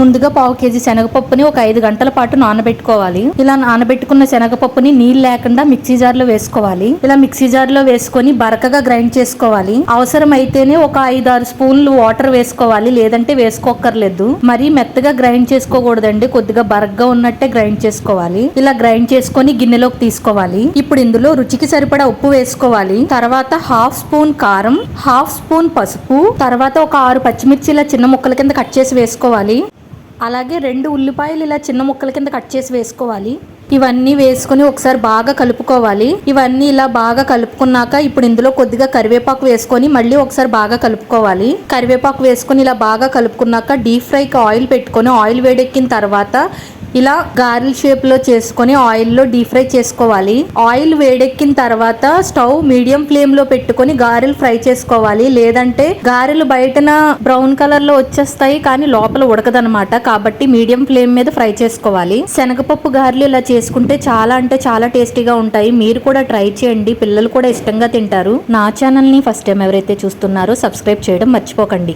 ముందుగా పావు కేజీ శనగపప్పుని ఒక ఐదు గంటల పాటు నానబెట్టుకోవాలి. ఇలా నానబెట్టుకున్న శనగపప్పుని నీళ్ళు లేకుండా మిక్సీ జార్లో వేసుకోవాలి. ఇలా మిక్సీ జార్లో వేసుకొని బరకగా గ్రైండ్ చేసుకోవాలి. అవసరం అయితేనే ఒక ఐదు ఆరు స్పూన్లు వాటర్ వేసుకోవాలి. లేదంటే వేసుకోక్కర్లేదు. మరీ మెత్తగా గ్రైండ్ చేసుకోకూడదండి. కొద్దిగా బరగ్గా ఉన్నట్టే గ్రైండ్ చేసుకోవాలి. ఇలా గ్రైండ్ చేసుకొని గిన్నెలోకి తీసుకోవాలి. ఇప్పుడు ఇందులో రుచికి సరిపడా ఉప్పు వేసుకోవాలి. తర్వాత హాఫ్ స్పూన్ కారం హాఫ్ స్పూన్ పసుపు తర్వాత ఒక ఆరు పచ్చిమిర్చి ఇలా చిన్న ముక్కల కింద కట్ చేసి వేసుకోవాలి. అలాగే రెండు ఉల్లిపాయలు ఇలా చిన్న ముక్కల కింద కట్ చేసి వేసుకోవాలి. ఇవన్నీ వేసుకొని ఒకసారి బాగా కలుపుకోవాలి. ఇవన్నీ ఇలా బాగా కలుపుకున్నాక ఇప్పుడు ఇందులో కొద్దిగా కరివేపాకు వేసుకొని మళ్ళీ ఒకసారి బాగా కలుపుకోవాలి. కరివేపాకు వేసుకొని ఇలా బాగా కలుపుకున్నాక డీప్ ఫ్రైకి ఆయిల్ పెట్టుకొని ఆయిల్ వేడెక్కిన తర్వాత ఇలా గారెల షేప్లో చేసుకొని ఆయిల్లో డీప్ ఫ్రై చేసుకోవాలి. ఆయిల్ వేడెక్కిన తర్వాత స్టవ్ మీడియం ఫ్లేమ్లో పెట్టుకొని గారెలు ఫ్రై చేసుకోవాలి. లేదంటే గారెలు బయటన బ్రౌన్ కలర్లో వచ్చేస్తాయి కానీ లోపల ఉడకదనమాట కాబట్టి మీడియం ఫ్లేమ్ మీద ఫ్రై చేసుకోవాలి. శనగపప్పు గారెలు ఇలా చేసుకుంటే చాలా అంటే చాలా టేస్టీగా ఉంటాయి. మీరు కూడా ట్రై చేయండి. పిల్లలు కూడా ఇష్టంగా తింటారు. నా ఛానల్ని ఫస్ట్ టైం ఎవరైతే చూస్తున్నారో సబ్స్క్రైబ్ చేయడం మర్చిపోకండి.